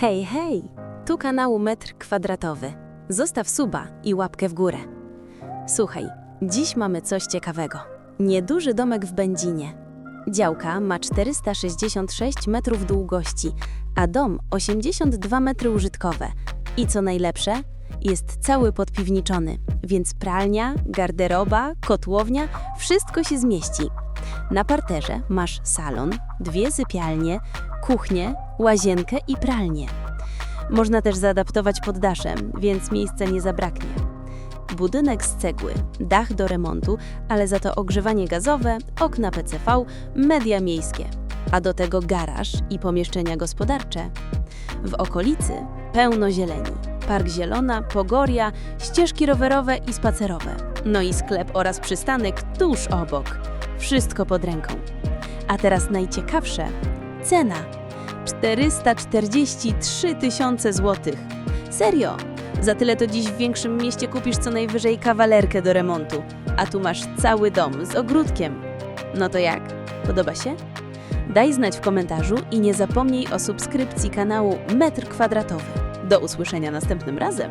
Hej, hej! Tu kanału Metr Kwadratowy. Zostaw suba i łapkę w górę. Słuchaj, dziś mamy coś ciekawego. Nieduży domek w Będzinie. Działka ma 466 metrów długości, a dom 82 metry użytkowe. I co najlepsze, jest cały podpiwniczony, więc pralnia, garderoba, kotłownia, wszystko się zmieści. Na parterze masz salon, dwie sypialnie, kuchnię, łazienkę i pralnię. Można też zaadaptować poddaszem, więc miejsca nie zabraknie. Budynek z cegły, dach do remontu, ale za to ogrzewanie gazowe, okna PCV, media miejskie, a do tego garaż i pomieszczenia gospodarcze. W okolicy pełno zieleni. Park Zielona, Pogoria, ścieżki rowerowe i spacerowe. No i sklep oraz przystanek tuż obok. Wszystko pod ręką. A teraz najciekawsze cena 443 tysiące złotych. Serio! Za tyle to dziś w większym mieście kupisz co najwyżej kawalerkę do remontu, a tu masz cały dom z ogródkiem. No to jak? Podoba się? Daj znać w komentarzu i nie zapomnij o subskrypcji kanału Metr Kwadratowy. Do usłyszenia następnym razem.